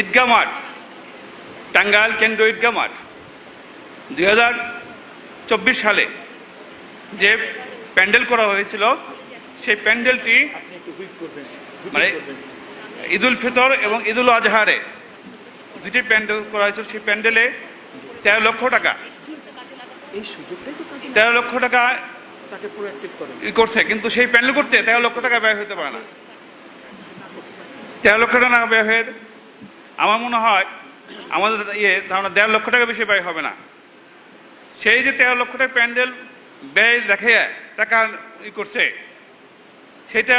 ঈদগা মাঠ, টাঙ্গাইল কেন্দ্র ঈদগা মাঠ, দুই চব্বিশ সালে যে প্যান্ডেল করা হয়েছিল, সেই প্যান্ডেলটি মানে ঈদুল ফিতর এবং ঈদুল আজহারে দুটি প্যান্ডেল করা হয়েছিল। সেই প্যান্ডেলে তেরো লক্ষ টাকা, তেরো লক্ষ টাকা করছে, কিন্তু সেই প্যান্ডেল করতে তেরো লক্ষ টাকা ব্যয় হতে পারে না। তেরো লক্ষ টাকা ব্যয় হয়ে আমার মনে হয় আমাদের ইয়ে ধারণা দেড় লক্ষ টাকা বেশি ব্যয় হবে না। সেই যে তেরো লক্ষ টাকা প্যান্ডেল ব্যয় দেখে টাকা ই করছে, সেটা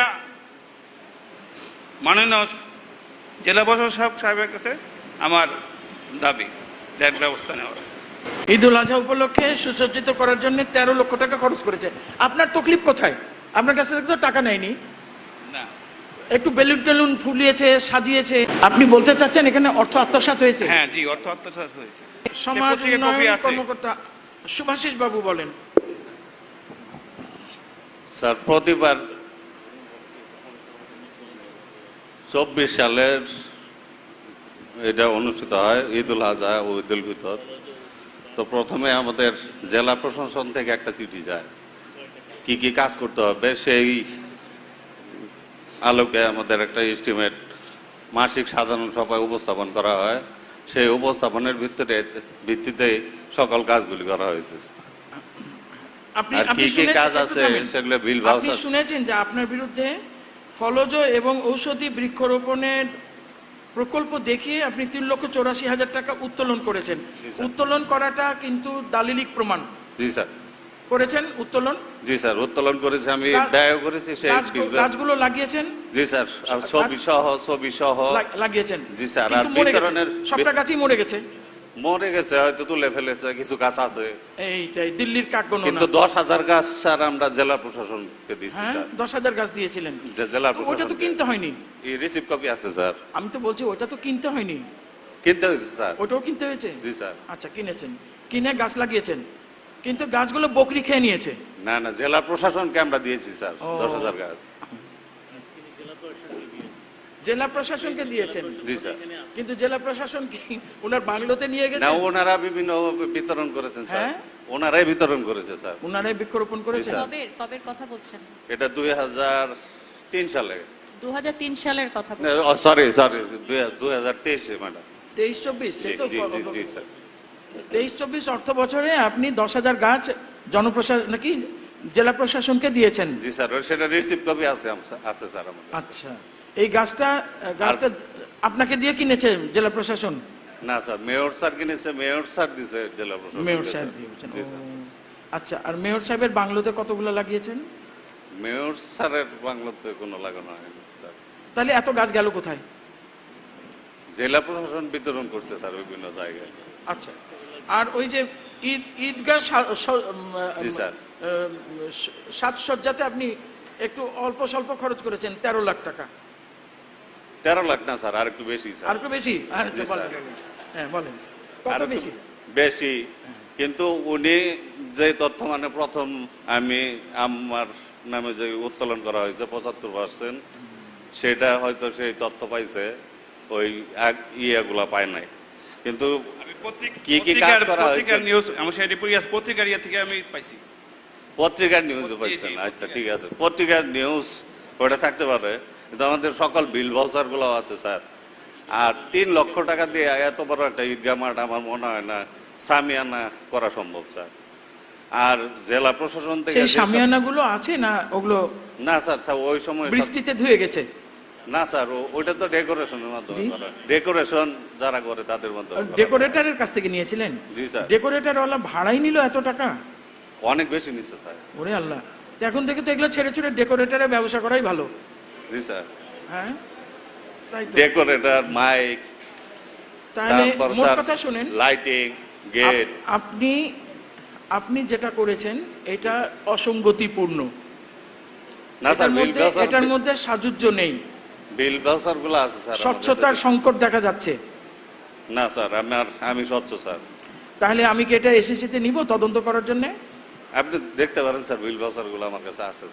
মাননীয় জেলা প্রশাসক সাহেবের কাছে আমার দাবি, দেড় ব্যবস্থা নেওয়ার। ঈদ উল আজহা উপলক্ষে সুসজ্জিত করার জন্য তেরো লক্ষ টাকা খরচ করেছে। আপনার তকলিফ কোথায়? আপনার কাছে তো টাকা নেয়নি। একটু বেলুন টেলুন ফুলিয়েছে সাজিয়েছে। আপনি বলতে চাচ্ছেন এখানে অর্থ আত্মসাৎ হয়েছে? হ্যাঁ জি অর্থ আত্মসাৎ হয়েছে। সমাজ উন্নয়ন কর্মকর্তা সুভাষিস বাবু বলেন। স্যার প্রতিবার চব্বিশ সালের এটা অনুষ্ঠিত হয় ঈদ উল আজহা ও ঈদ উল ফিতর। তো প্রথমে আমাদের জেলা প্রশাসন থেকে একটা চিঠি যায়। কি কি কাজ করতে হবে সেই আলোকে আমাদের একটা এস্টিমেট মাসিক সাধারণ সভায় উপস্থাপন করা হয়। সেই উপস্থাপনের ভিতরে ভিত্তিতে সকল কাজগুলি করা হয়েছে। আপনি কি কি কাজ আছে সেগুলো বিল আপনি শুনেছেন যে আপনার বিরুদ্ধে ফলজ এবং ঔষধি বৃক্ষরোপণের প্রকল্প দেখিয়ে আপনি তিন লক্ষ চৌরাশি হাজার টাকা উত্তোলন করেছেন। উত্তোলন করাটা কিন্তু দালিলিক প্রমাণ। জি স্যার। করেছেন উত্তোলন? জি স্যার উত্তোলন করেছি আমি ব্যয় করেছি সেই গাছগুলো লাগিয়েছেন? জি স্যার ছবি সহ ছবি সহ লাগিয়েছেন? জি, স্যার, আর বিতরণের- সবটা গাছই মরে গেছে। মরে গেছে হয়তো তুলে ফেলেছে কিছু গাছ আছে। এইটাই দিল্লির কাক গণনা। কিন্তু দশ হাজার গাছ স্যার আমরা জেলা প্রশাসনকে দিচ্ছি হ্যাঁ স্যার। দশ হাজার গাছ দিয়েছিলেন। জেলা তো ওটা তো প্রশাসন কিনতে হয়নি। রিসিভ কপি আছে স্যার। আমি তো বলছি ওটা তো কিনতে হয়নি। কিনতে হয়েছে স্যার। ওটাও কিনতে হয়েছে? জি স্যার। আচ্ছা কিনেছেন। কিনে গাছ লাগিয়েছেন? কিন্তু গাছগুলো বকরি খেয়ে নিয়েছে। না না জেলা প্রশাসনকে আমরা দিয়েছি স্যার দশ হাজার গাছ। জেলা প্রশাসনকে দিয়েছেন? জি স্যার। কিন্তু জেলা প্রশাসন কি ওনার বাংলোতে নিয়ে না ওনারা বিভিন্ন বিতরণ করেছেন স্যার। হ্যাঁ? ওনারাই বিতরণ করেছে স্যার। ওনারাই বৃক্ষরোপণ করেছেন? স্যার। কবে কবের কথা বলছেন। এটা দুই হাজার তিন সালে। দু হাজার তিন সালের কথা সরি সরি দুই হাজার তেইশে ম্যাডাম তেইশ চব্বিশ জি জি জি জি স্যার। তেইশ চব্বিশ অর্থ বছরে আপনি দশ হাজার গাছ জনপ্রশাসন নাকি জেলা প্রশাসনকে দিয়েছেন? জি স্যার সেটা রিসিভ কপি আছে আছে স্যার আচ্ছা এই গাছটা গাছটা আপনাকে দিয়ে কিনেছে জেলা প্রশাসন? না স্যার মেয়র স্যার কিনেছে মেয়র স্যার দিছে জেলা প্রশাসন মেয়র দিয়েছে। সাহেব দিয়েছেন। স্যার। আচ্ছা আর মেয়র সাহেবের বাংলোতে কতগুলো লাগিয়েছেন? মেয়র স্যারের বাংলাতে কোনো লাগানো হয়নি স্যার। তাহলে এত গাছ গেল কোথায়? জেলা প্রশাসন বিতরণ করছে স্যার বিভিন্ন জায়গায়। আচ্ছা আর ওই যে ঈদ ঈদগাহ। সাজসজ্জাতে আপনি একটু অল্প স্বল্প খরচ করেছেন তেরো লাখ টাকা। তেরো লাখ না স্যার আর একটু বেশি আর একটু বেশি? আচ্ছা। হ্যাঁ বলেন। কত বেশি? বেশি কিন্তু উনি যে তথ্য মানে প্রথম আমি আমার নামে যে উত্তোলন করা হয়েছে পঁচাত্তর পার্সেন্ট সেটা হয়তো সেই তথ্য পাইছে ওই ইয়েগুলা পায় নাই। কিন্তু কি কি কাজ করা হয়েছে? পত্রিকার নিউজ আমার সেটা পড়ে আছে, পত্রিকার ইয়ে থেকে আমি পাইছি। পত্রিকার নিউজে পাইছেন আচ্ছা ঠিক আছে। পত্রিকার নিউজ ওটা থাকতে পারে কিন্তু আমাদের সকল বিল ভাউচারগুলো আছে স্যার। আর তিন লক্ষ টাকা দিয়ে এত বড় একটা ঈদগাহ মাঠ আমার মনে হয় না সামিয়ানা করা সম্ভব স্যার। আর জেলা প্রশাসন থেকে সামিয়ানাগুলো আছে না ওগুলো না স্যার স্যার ওই সময় বৃষ্টিতে ধুয়ে গেছে? না স্যার ওইটা তো ডেকোরেশনের মাধ্যমে। ডেকোরেশন যারা করে তাদের মাধ্যমে ডেকোরেটরের কাছ থেকে নিয়েছিলেন? জি স্যার। ডেকোরেটর ওলা ভাড়াই নিল এত টাকা? অনেক বেশি নিচ্ছে স্যার। ওরে আল্লাহ। এখন থেকে তো এগুলো ছেড়ে ছেড়ে ডেকোরেটরের ব্যবসা করাই ভালো। জি স্যার। হ্যাঁ? তাই ডেকোরেটর মাইক তাহলে মোট কথা শুনেন। লাইটিং গেট আপনি আপনি যেটা করেছেন এটা অসঙ্গতিপূর্ণ। না স্যার এটার মধ্যে সাজুজ্য নেই। বিল ভাউচারগুলো আছে স্যার স্বচ্ছতার। সংকট দেখা যাচ্ছে। না স্যার আমার আমি স্বচ্ছ স্যার। তাহলে আমি কি এটা এসএসসিতে নিব তদন্ত করার জন্য? আপনি দেখতে পারেন স্যার বিল ভাউচারগুলো আমার কাছে আছে।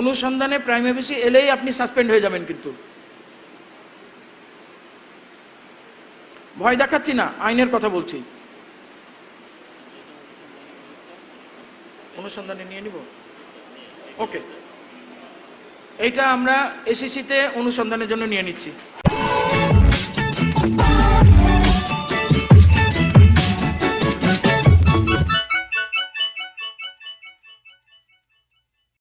অনুসন্ধানে প্রাইম অফিসে এলেই আপনি সাসপেন্ড হয়ে যাবেন কিন্তু। ভয় দেখাচ্ছি না আইনের কথা বলছি। অনুসন্ধানে নিয়ে নিব? ওকে। এটা আমরা এসএসসিতে অনুসন্ধানের জন্য নিয়ে নিচ্ছি।